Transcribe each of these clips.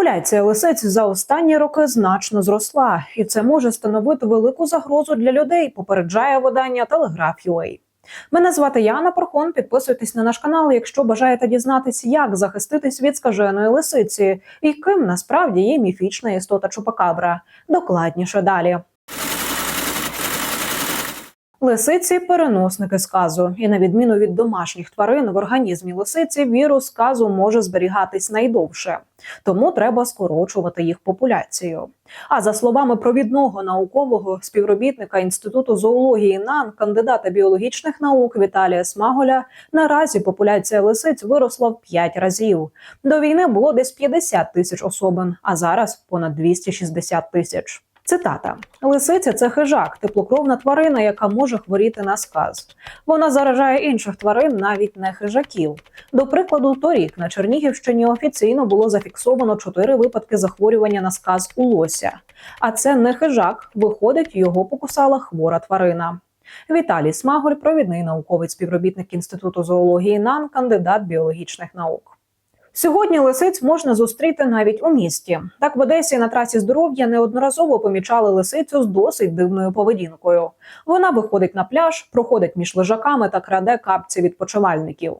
Популяція лисиць за останні роки значно зросла, і це може становити велику загрозу для людей. Попереджає видання Телеграф.UA. Мене звати Яна Прохон. Підписуйтесь на наш канал, якщо бажаєте дізнатися, як захиститись від скаженої лисиці і ким насправді є міфічна істота Чупакабра. Докладніше далі. Лисиці переносники сказу, і на відміну від домашніх тварин в організмі лисиці вірус сказу може зберігатись найдовше, тому треба скорочувати їх популяцію. А за словами провідного наукового співробітника інституту зоології НАН, кандидата біологічних наук Віталія Смаголя, наразі популяція лисиць виросла в 5 разів. До війни було десь 50 тисяч особин, а зараз понад 260 тисяч. Цитата: Лисиця це хижак, теплокровна тварина, яка може хворіти на сказ. Вона заражає інших тварин, навіть не хижаків. До прикладу, торік на Чернігівщині офіційно було зафіксовано чотири випадки захворювання на сказ у лося. А це не хижак, виходить, його покусала хвора тварина. Віталій Смаголь, провідний науковий співробітник інституту зоології НАН, кандидат біологічних наук. Сьогодні лисиць можна зустріти навіть у місті. Так в Одесі на трасі здоров'я неодноразово помічали лисицю з досить дивною поведінкою. Вона виходить на пляж, проходить між лежаками та краде капці відпочивальників.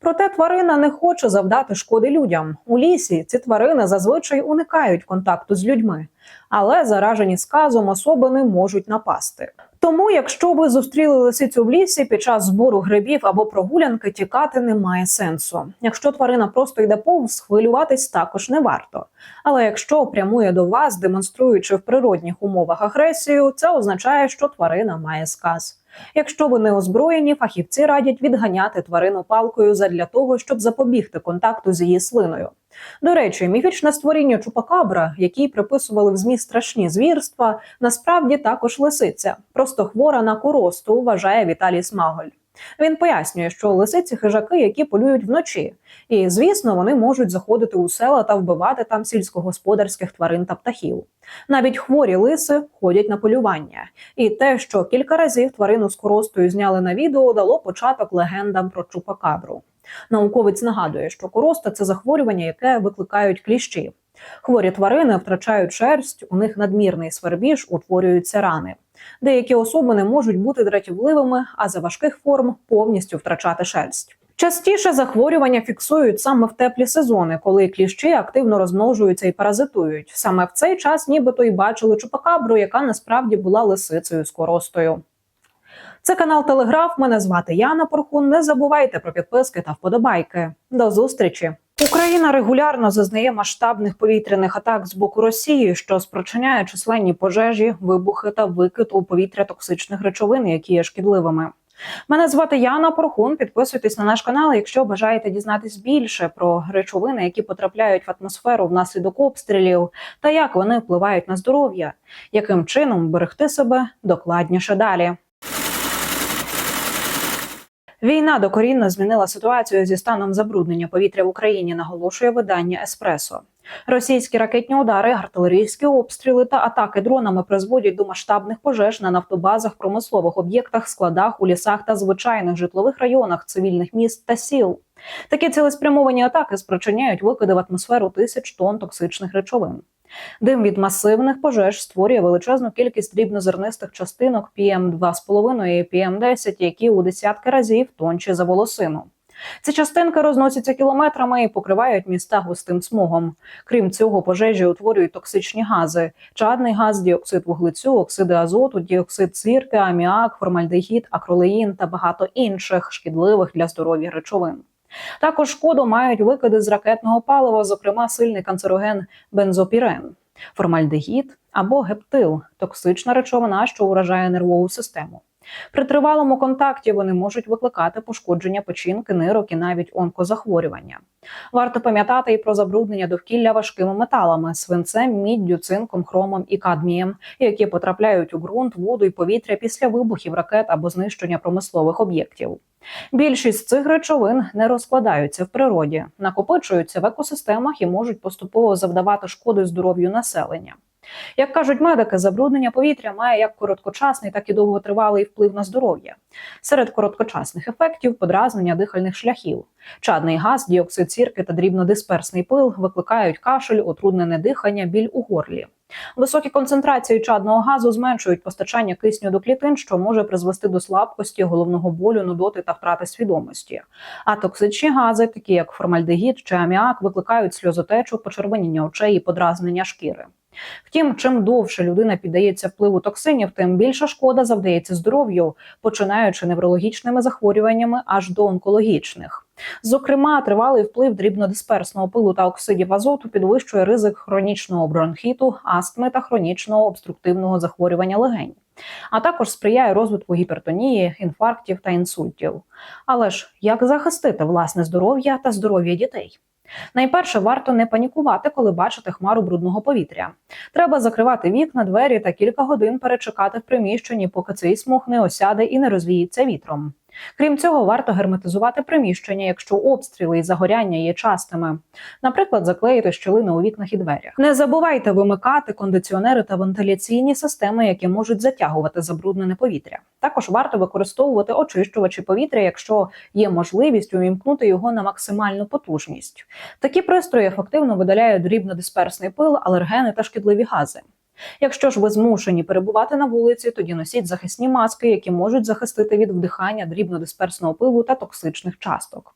Проте тварина не хоче завдати шкоди людям. У лісі ці тварини зазвичай уникають контакту з людьми, але заражені сказом особи не можуть напасти. Тому, якщо ви зустріли лисицю в лісі під час збору грибів або прогулянки, тікати немає сенсу. Якщо тварина просто йде повз, хвилюватись також не варто. Але якщо прямує до вас, демонструючи в природних умовах агресію, це означає, що тварина має сказ. Якщо вони озброєні, фахівці радять відганяти тварину палкою задля того, щоб запобігти контакту з її слиною. До речі, міфічне створіння Чупакабра, якій приписували в змі страшні звірства, насправді також лисиця, просто хвора на коросту, вважає Віталій Смаголь. Він пояснює, що лисиці хижаки, які полюють вночі, і звісно, вони можуть заходити у села та вбивати там сільськогосподарських тварин та птахів. Навіть хворі лиси ходять на полювання, і те, що кілька разів тварину з коростою зняли на відео, дало початок легендам про чупакабру. Науковець нагадує, що короста це захворювання, яке викликають кліщі. Хворі тварини втрачають шерсть, у них надмірний свербіж, утворюються рани. Деякі особи не можуть бути дратівливими, а за важких форм повністю втрачати шерсть. Частіше захворювання фіксують саме в теплі сезони, коли кліщі активно розмножуються і паразитують. Саме в цей час, нібито й бачили чупакабру, яка насправді була лисицею з коростою. Це канал Телеграф. Мене звати Яна Порхун. Не забувайте про підписки та вподобайки. До зустрічі. Україна регулярно зазнає масштабних повітряних атак з боку Росії, що спричиняє численні пожежі, вибухи та викид у повітря токсичних речовин, які є шкідливими. Мене звати Яна Порхун. Підписуйтесь на наш канал, якщо бажаєте дізнатись більше про речовини, які потрапляють в атмосферу внаслідок обстрілів, та як вони впливають на здоров'я, яким чином берегти себе докладніше далі. Війна докорінно змінила ситуацію зі станом забруднення повітря в Україні. Наголошує видання Еспресо. Російські ракетні удари, артилерійські обстріли та атаки дронами призводять до масштабних пожеж на нафтобазах, промислових об'єктах, складах у лісах та звичайних житлових районах цивільних міст та сіл. Такі цілеспрямовані атаки спричиняють викиди в атмосферу тисяч тонн токсичних речовин. Дим від масивних пожеж створює величезну кількість дрібнозернистих частинок PM2,5 і PM10, які у десятки разів тонші за волосину. Ці частинки розносяться кілометрами і покривають міста густим смогом. Крім цього, пожежі утворюють токсичні гази: чадний газ, діоксид вуглецю, оксиди азоту, діоксид цирки, аміак, формальдегід, акролеїн та багато інших шкідливих для здоров'я речовин. Також шкоду мають викиди з ракетного палива, зокрема сильний канцероген бензопірен, формальдегід або гептил токсична речовина, що уражає нервову систему. При тривалому контакті вони можуть викликати пошкодження печінки, нирок і навіть онкозахворювання. Варто пам'ятати і про забруднення довкілля важкими металами свинцем, міддю, цинком, хромом і кадмієм, які потрапляють у ґрунт, воду і повітря після вибухів ракет або знищення промислових об'єктів. Більшість цих речовин не розкладаються в природі, накопичуються в екосистемах і можуть поступово завдавати шкоди здоров'ю населення. Як кажуть медики, забруднення повітря має як короткочасний, так і довготривалий вплив на здоров'я. Серед короткочасних ефектів подразнення дихальних шляхів. Чадний газ, діоксид сірки та дрібнодисперсний пил викликають кашель, отруднене дихання, біль у горлі. Високі концентрації чадного газу зменшують постачання кисню до клітин, що може призвести до слабкості, головного болю, нудоти та втрати свідомості. А токсичні гази, такі як формальдегід чи аміак, викликають сльозотечу, почервоніння очей і подразнення шкіри. Втім, чим довше людина піддається впливу токсинів, тим більша шкода завдається здоров'ю, починаючи неврологічними захворюваннями аж до онкологічних. Зокрема, тривалий вплив дрібнодисперсного пилу та оксидів азоту підвищує ризик хронічного бронхіту, астми та хронічного обструктивного захворювання легень, а також сприяє розвитку гіпертонії, інфарктів та інсультів. Але ж як захистити власне здоров'я та здоров'я дітей? Найперше варто не панікувати, коли бачите хмару брудного повітря. Треба закривати вікна, двері та кілька годин перечекати в приміщенні, поки цей смог не осяде і не розвіється вітром. Крім цього, варто герметизувати приміщення, якщо обстріли і загоряння є частими. Наприклад, заклеїти щілини у вікнах і дверях. Не забувайте вимикати кондиціонери та вентиляційні системи, які можуть затягувати забруднене повітря. Також варто використовувати очищувачі повітря, якщо є можливість увімкнути його на максимальну потужність. Такі пристрої ефективно видаляють дрібнодисперсний пил, алергени та шкідливі гази. Якщо ж ви змушені перебувати на вулиці, тоді носіть захисні маски, які можуть захистити від вдихання дрібнодисперсного пилу та токсичних часток.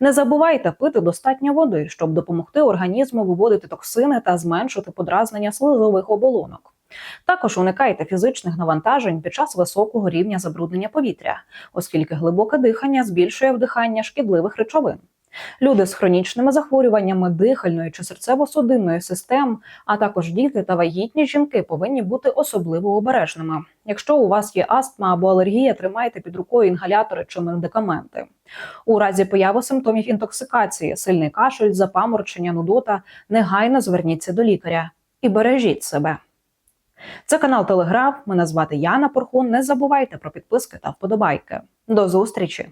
Не забувайте пити достатньо води, щоб допомогти організму виводити токсини та зменшити подразнення слизових оболонок. Також уникайте фізичних навантажень під час високого рівня забруднення повітря, оскільки глибоке дихання збільшує вдихання шкідливих речовин. Люди з хронічними захворюваннями дихальної чи серцево-судинної систем, а також діти та вагітні жінки повинні бути особливо обережними. Якщо у вас є астма або алергія, тримайте під рукою інгалятори чи медикаменти. У разі появи симптомів інтоксикації, сильний кашель, запаморчення, нудота, негайно зверніться до лікаря і бережіть себе. Це канал Телеграф. Мене звати Яна Порхун. Не забувайте про підписки та вподобайки. До зустрічі!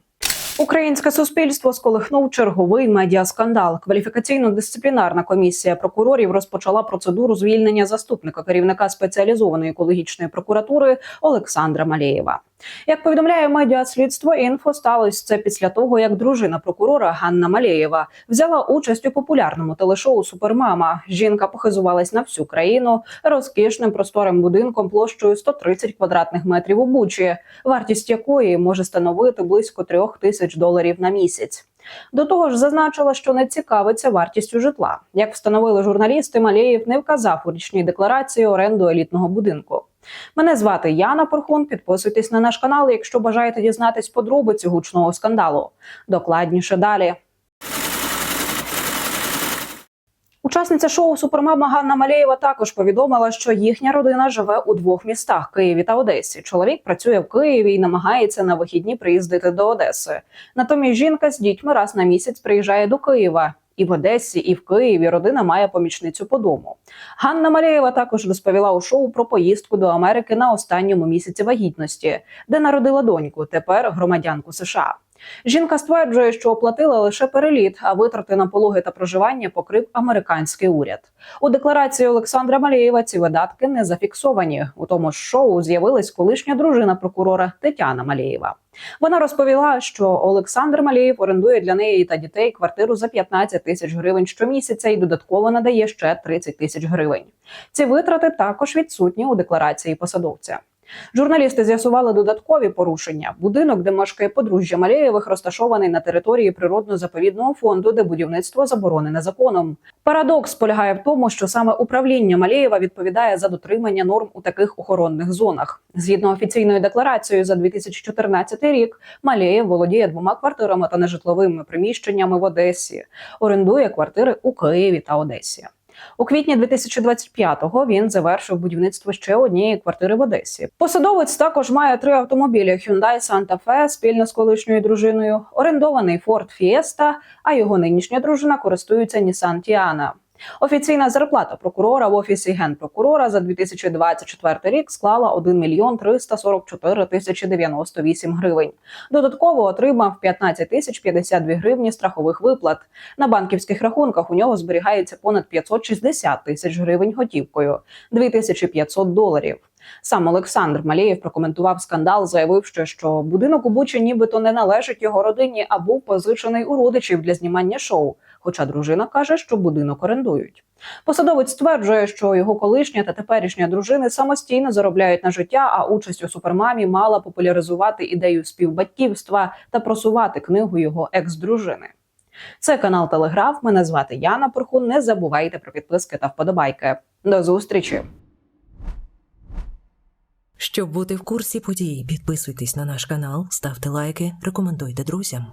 Українське суспільство сколихнув черговий медіаскандал. Кваліфікаційно-дисциплінарна комісія прокурорів розпочала процедуру звільнення заступника керівника спеціалізованої екологічної прокуратури Олександра Малєєва. Як повідомляє медіаслідство, інфо сталося це після того, як дружина прокурора Ганна Малєєва взяла участь у популярному телешоу Супермама. Жінка похизувалась на всю країну розкішним просторим будинком площею 130 квадратних метрів у Бучі, вартість якої може становити близько трьох тисяч доларів на місяць. До того ж, зазначила, що не цікавиться вартістю житла. Як встановили журналісти, Малєєв не вказав у річній декларації оренду елітного будинку. Мене звати Яна Порхун. Підписуйтесь на наш канал, якщо бажаєте дізнатись подробиці гучного скандалу. Докладніше далі. Учасниця шоу Супермама Ганна Малєєва також повідомила, що їхня родина живе у двох містах Києві та Одесі. Чоловік працює в Києві і намагається на вихідні приїздити до Одеси. Натомість жінка з дітьми раз на місяць приїжджає до Києва. І в Одесі, і в Києві родина має помічницю по дому. Ганна Малєєва також розповіла у шоу про поїздку до Америки на останньому місяці вагітності, де народила доньку, тепер громадянку США. Жінка стверджує, що оплатила лише переліт, а витрати на пологи та проживання покрив американський уряд. У декларації Олександра Малєєва ці видатки не зафіксовані. У тому ж шоу з'явилась колишня дружина прокурора Тетяна Малєєва. Вона розповіла, що Олександр Малєєв орендує для неї та дітей квартиру за 15 тисяч гривень щомісяця і додатково надає ще 30 тисяч гривень. Ці витрати також відсутні у декларації посадовця. Журналісти з'ясували додаткові порушення. Будинок, де мешкає подружжя Малєєвих, розташований на території природно-заповідного фонду, де будівництво заборонене законом. Парадокс полягає в тому, що саме управління Малєєва відповідає за дотримання норм у таких охоронних зонах. Згідно офіційною декларацією за 2014 рік, Малєєв володіє двома квартирами та нежитловими приміщеннями в Одесі. Орендує квартири у Києві та Одесі. У квітні 2025-го він завершив будівництво ще однієї квартири в Одесі. Посадовець також має три автомобілі: Hyundai Santa Fe спільно з колишньою дружиною, орендований Ford Fiesta, а його нинішня дружина користується Nissan Tiana. Офіційна зарплата прокурора в офісі генпрокурора за 2024 рік склала 1 мільйон 344 тисячі 98 гривень. Додатково отримав 15 тисяч 52 гривні страхових виплат. На банківських рахунках у нього зберігається понад 560 тисяч гривень готівкою, 2500 доларів. Сам Олександр Малєєв прокоментував скандал, заявивши, що будинок у Бучі нібито не належить його родині, а був позичений у родичів для знімання шоу. Хоча дружина каже, що будинок орендують. Посадовець стверджує, що його колишня та теперішня дружини самостійно заробляють на життя, а участь у супермамі мала популяризувати ідею співбатьківства та просувати книгу його екс-дружини. Це канал Телеграф. Мене звати Яна Порхун. Не забувайте про підписки та вподобайки. До зустрічі! Щоб бути в курсі подій, підписуйтесь на наш канал, ставте лайки, рекомендуйте друзям.